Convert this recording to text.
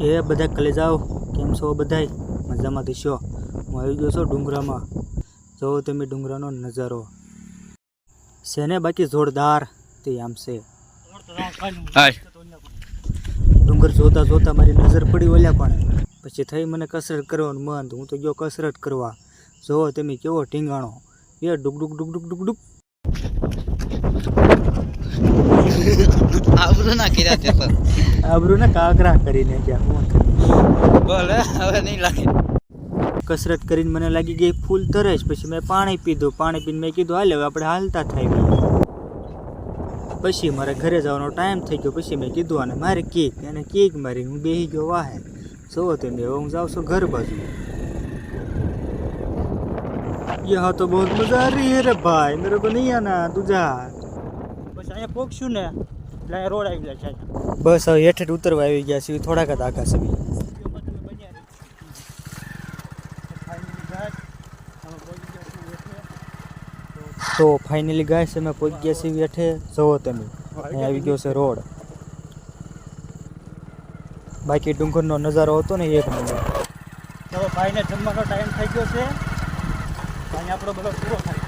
એ બધા કલેજ આવો કેમ છો બધાય? મજામાં દીશો હું આવી ગયો છો ડુંગરામાં. જોવો તમે ડુંગરાનો નજારો. છે ને બાકી જોરદાર તે આમ છે. ડુંગર જોતા જોતા મારી નજર પડી ઓલ્યા પણ. પછી થઈ મને કસરત કરવાનું મન હું તો ગયો કસરત કરવા. જોવો તમે કેવો ટીંગાણો એ ડુક ડુક ડુક ડુક ડુક ડુક આબરૂના કર્યા તે આબરૂ આબરૂના કાકરા કરીને ગયા હું બોલે હવે નહીં લાગે. કસરત કરીને મને લાગી ગઈ ફૂલ તરે જ પછી મેં પાણી પીધું પાણી પીને મેં કીધું હાલ હવે આપણે હાલતા થઈ ગયા પછી મારે ઘરે જવાનો ટાઈમ થઈ ગયો પછી મેં કીધું અને મારે કેક અને કેક મારી હું બેહી ગયો વાહે. જોવો તમે હવે હું જાઉં છું ઘર બાજુ. યહાં તો બહુ મજા આ રહી હે રે ભાઈ મેરે કો નહીં આના તું જા બસ અહીંયા પહોંચશું ને. એટલે અહીંયા રોડ આવી જાય છે. અહીંયા. બસ હવે હેઠે હેઠ ઉતરવા આવી ગયા છે થોડાક જ આગા છે વિડીયોમાં તમે બન્યા રહેજો. ફાઇનલી ગાય અમે પહોંચી ગયા છીએ એટલે તો ફાઇનલી ગાય છે અમે પહોંચી ગયા છીએ હેઠે. જુઓ તમે અહીં આવી ગયો છે રોડ. બાકી ડુંગરનો નજારો હતો ને એક નંબર. હવે ભાઈને જમવાનો ટાઈમ થઈ ગયો છે. અહીંયા આપણો બધો પૂરો થાય.